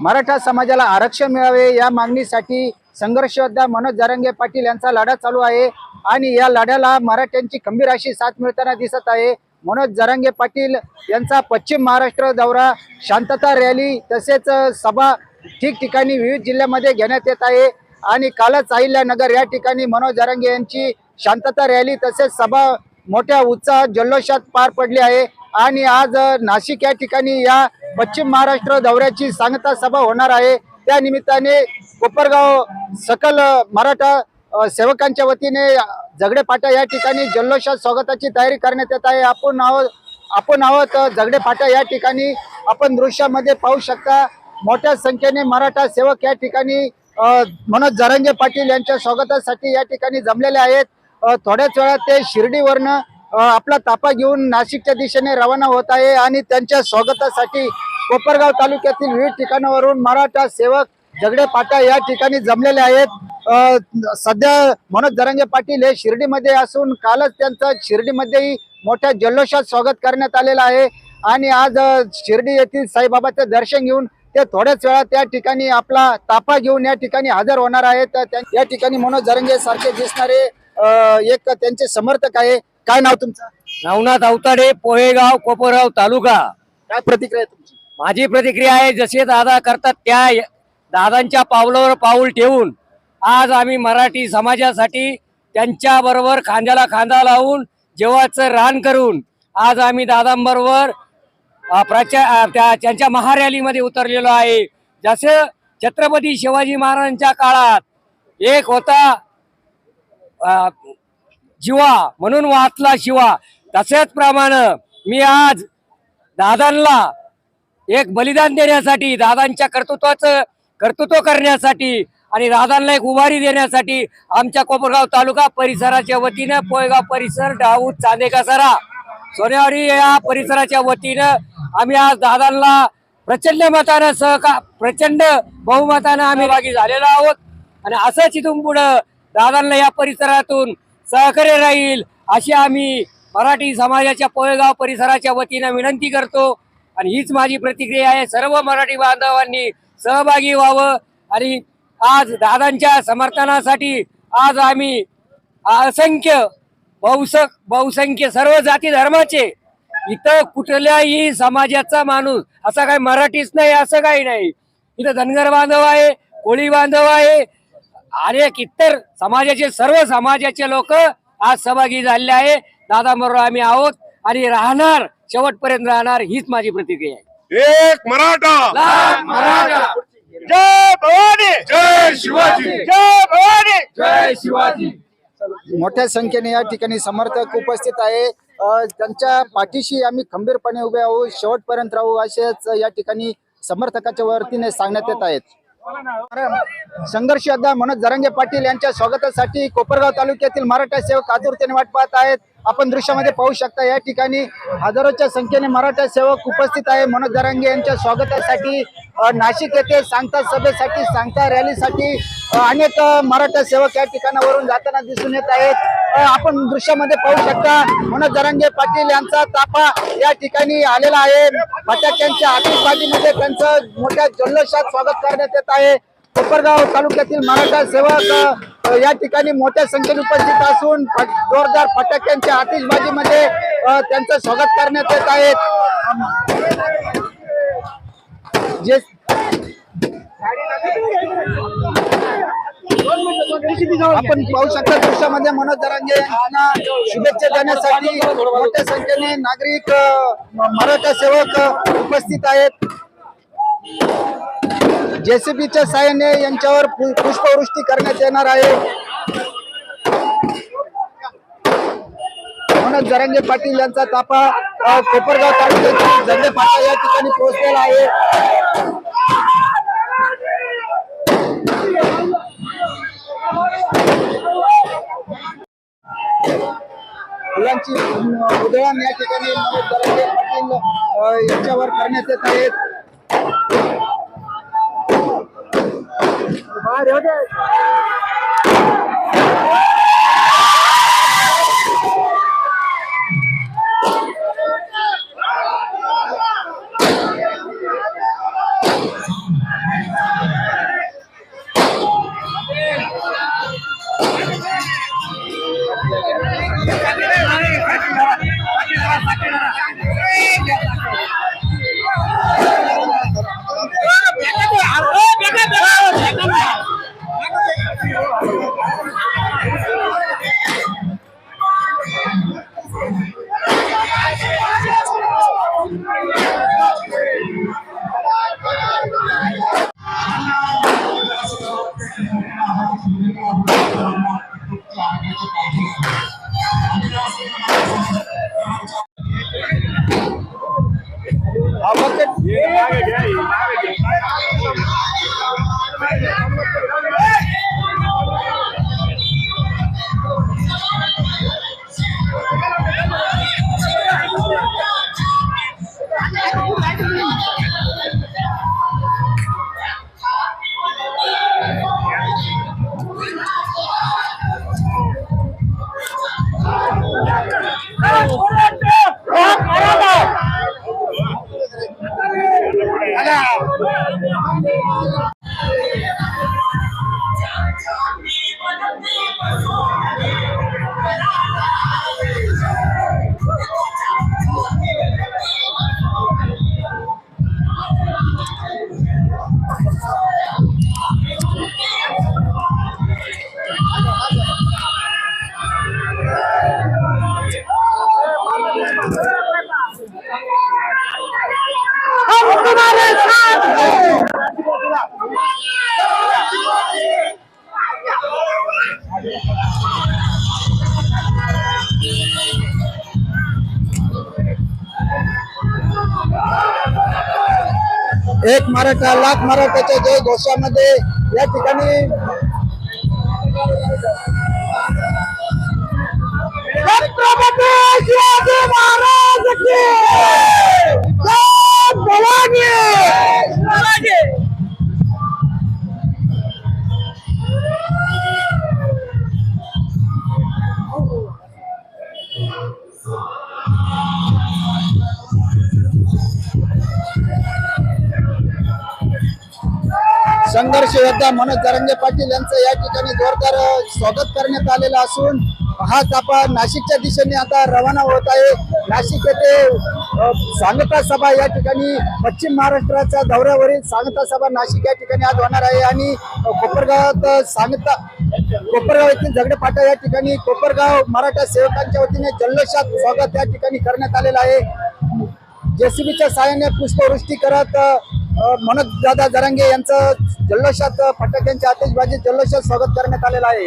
मराठा समाजाला आरक्षण मिळावे या मागणीसाठी संघर्षयोद्धा मनोज जारंगे पाटील यांचा लढा चालू आहे आणि या लढ्याला मराठ्यांची खंबीर अशी साथ मिळताना दिसत आहे. मनोज जरांगे पाटील यांचा पश्चिम महाराष्ट्र दौरा शांतता रॅली तसेच सभा ठिकठिकाणी विविध जिल्ह्यामध्ये घेण्यात येत आहे आणि कालच अहिल्यानगर या ठिकाणी मनोज जरांगे यांची शांतता रॅली तसेच सभा मोठ्या उत्साहात जल्लोषात पार पडली आहे. आणि आज नाशिक या ठिकाणी या पश्चिम महाराष्ट्र दौऱ्याची सांगता सभा होणार आहे. त्या निमित्ताने कोपरगाव सकल मराठा सेवकांच्या वतीने झगडे फाटा या ठिकाणी जल्लोषात स्वागताची तयारी करण्यात येत आहे. आपण आहोत आपण आहोत झगडे फाटा या ठिकाणी. आपण दृश्यामध्ये पाहू शकता मोठ्या संख्येने मराठा सेवक या ठिकाणी मनोज जरांगे पाटील यांच्या स्वागतासाठी या ठिकाणी जमलेले आहेत. थोड्याच वेळात ते शिर्डीवरनं आपला ताफा घेऊन नाशिकच्या दिशेने रवाना होत आहे आणि त्यांच्या स्वागतासाठी कोपरगाव तालुक्यातील विविध ठिकाणावरून मराठा सेवक झगडे पाटा या ठिकाणी जमलेले आहेत. सध्या मनोज दरंगे पाटील हे शिर्डीमध्ये असून कालच त्यांचं शिर्डीमध्येही मोठ्या जल्लोषात स्वागत करण्यात आलेलं आहे. आणि आज शिर्डी येथील साईबाबाचं दर्शन घेऊन ते थोड्याच वेळात त्या ठिकाणी आपला ताफा घेऊन या ठिकाणी हजर होणार आहेत. तर या ठिकाणी मनोज दरंगे सारखे दिसणारे एक त्यांचे समर्थक आहे. काय नाव तुमचं? नवनाथ अवताडे पोहेगाव कोपरगाव तालुका. काय प्रतिक्रिया आहे तुमची? माझी प्रतिक्रिया आहे जसे दादा करतात त्या दादांच्या पावलावर पाऊल ठेवून आज आम्ही मराठी समाजासाठी त्यांच्या बरोबर खांद्याला खांदा लावून जेव्हाचं रान करून आज आम्ही दादांबरोबर अ, प्रचा अ, त्या त्यांच्या महारॅलीमध्ये उतरलेलो आहे. जसं छत्रपती शिवाजी महाराजांच्या काळात एक होता जिवा म्हणून वाचला शिवा. तसेच प्रमाणे मी आज दादांना एक बलिदान देण्यासाठी दादांच्या कर्तृत्वाचं कर्तृत्व करण्यासाठी आणि दादांना एक उभारी देण्यासाठी आमच्या कोपरगाव तालुका परिसराच्या वतीनं पोयगाव परिसर डाऊद चांदेकासरा सोनेवाडी या परिसराच्या वतीनं आम्ही आज दादांना प्रचंड मतानं सहका प्रचंड बहुमतानं आम्ही भागी झालेलो आहोत. आणि असंच इथून पुढं दादांना या परिसरातून सहकार्य राहील अशी आम्ही मराठी समाजाच्या पोयगाव परिसराच्या वतीनं विनंती करतो. आणि हीच माझी प्रतिक्रिया आहे. सर्व मराठी बांधवांनी सहभागी व्हावं. आणि आज दादांच्या समर्थनासाठी आज आम्ही असंख्य बहुसंख बहुसंख्य सर्व जाती धर्माचे इथं कुठल्याही समाजाचा माणूस असा काही मराठीच नाही असं काही नाही. इथं धनगर बांधव आहे कोळी बांधव आहे अनेक इतर समाजाचे सर्व समाजाचे लोक आज सहभागी झालेले आहे. दादाबरोबर आम्ही आहोत आणि राहणार शेवटपर्यंत राहणार हीच माझी प्रतिक्रिया आहे. एक मराठा! लाख मराठा! जय भवानी! जय शिवाजी! जय भवानी! जय शिवाजी! मोठ्या संख्येने या ठिकाणी समर्थक उपस्थित आहे. त्यांच्या पाठीशी आम्ही खंबीरपणे उभे आहोत. शेवटपर्यंत राहू असेच या ठिकाणी समर्थकाच्या वतीने सांगण्यात येत आहेत. संघर्ष योद्धा मनोज जरंगे पाटील यांच्या स्वागतासाठी कोपरगाव तालुक्यातील मराठा सेवक आतुरतेने वाट पाहत आहेत. आपण दृश्यामध्ये पाहू शकता या ठिकाणी हजारोच्या संख्येने मराठा सेवक उपस्थित आहे. मनोज दरांगे यांच्या स्वागतासाठी नाशिक येथे सांगता सभेसाठी सांगता रॅलीसाठी अनेक मराठा सेवक या ठिकाणावरून जाताना दिसून येत आहेत. आपण दृश्यामध्ये पाहू शकता मनोज दरांगे पाटील यांचा ताफा या ठिकाणी आलेला आहे. फटाक्यांच्या आतिषबाजीमध्ये त्यांचं मोठ्या जल्लोषात स्वागत करण्यात येत आहे. कोपरगाव तालुक्यातील मराठा सेवक या ठिकाणी मोठ्या संख्येने उपस्थित असून जोरदार फटाक्यांच्या आतिषबाजीमध्ये त्यांचं स्वागत करण्यात येत आहे. जे आपण पाहू शकता दृश्यामध्ये मनोज दरांगे यांना शुभेच्छा देण्यासाठी मोठ्या संख्येने नागरिक मराठा सेवक उपस्थित आहेत. जेसीबीच्या साह्याने यांच्यावर पुष्पवृष्टी करण्यात येणार आहे. म्हणून जरांगे पाटील यांचा ताफा कोपरगाव तालुक्यातील झंडे फाटा या ठिकाणी पोहोचलेला आहे. फुलांची अ, उधळण या ठिकाणी पाटील यांच्यावर करण्यात येत आहेत. Mariana. हा, बघते. एक मराठा लाख मराठ्याच्या जय घोषामध्ये या ठिकाणी छत्रपती शिवाजी महाराज भवानी संघर्ष योद्धा मनोज जरंगे पाटील यांचं या ठिकाणी जोरदार स्वागत करण्यात आलेलं असून हा तापा नाशिकच्या दिशेने आता रवाना होत आहे. नाशिक येथे सांगता सभा या ठिकाणी पश्चिम महाराष्ट्राच्या दौऱ्यावरील सांगता सभा नाशिक या ठिकाणी आज होणार आहे आणि कोपरगावात सांगता कोपरगाव येथील झगडे फाटा या ठिकाणी कोपरगाव मराठा सेवकांच्या वतीने जल्लोषात स्वागत या ठिकाणी करण्यात आलेलं आहे. जेसीबीच्या सहाय्याने पुष्पवृष्टी करत मनोज दादा जरांगे यांचं जल्लोषात फटाक्यांच्या आतिषबाजी जल्लोषात स्वागत करण्यात आलेलं आहे.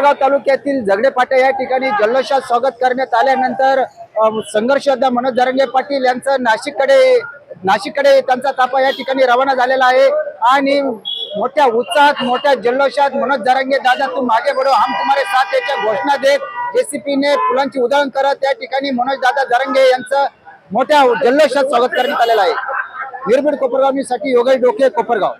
कोपरगाव तालुक्यातील झगडेपाटा या ठिकाणी जल्लोषात स्वागत करण्यात आल्यानंतर संघर्ष योद्धा मनोज जरंगे पाटील यांचं नाशिककडे नाशिककडे त्यांचा ताफा या ठिकाणी रवाना झालेला आहे. आणि मोठ्या उत्साहात मोठ्या जल्लोषात मनोज जरंगे दादा तू मागे बढो हम तुम्हारे साथ याच्या घोषणा देत जेसीपीने फुलांची उधळण करत त्या ठिकाणी मनोज दादा जरंगे यांचं मोठ्या जल्लोषात स्वागत करण्यात आलेलं आहे. निर्भीड कोपरगावसाठी योगेश डोके कोपरगाव.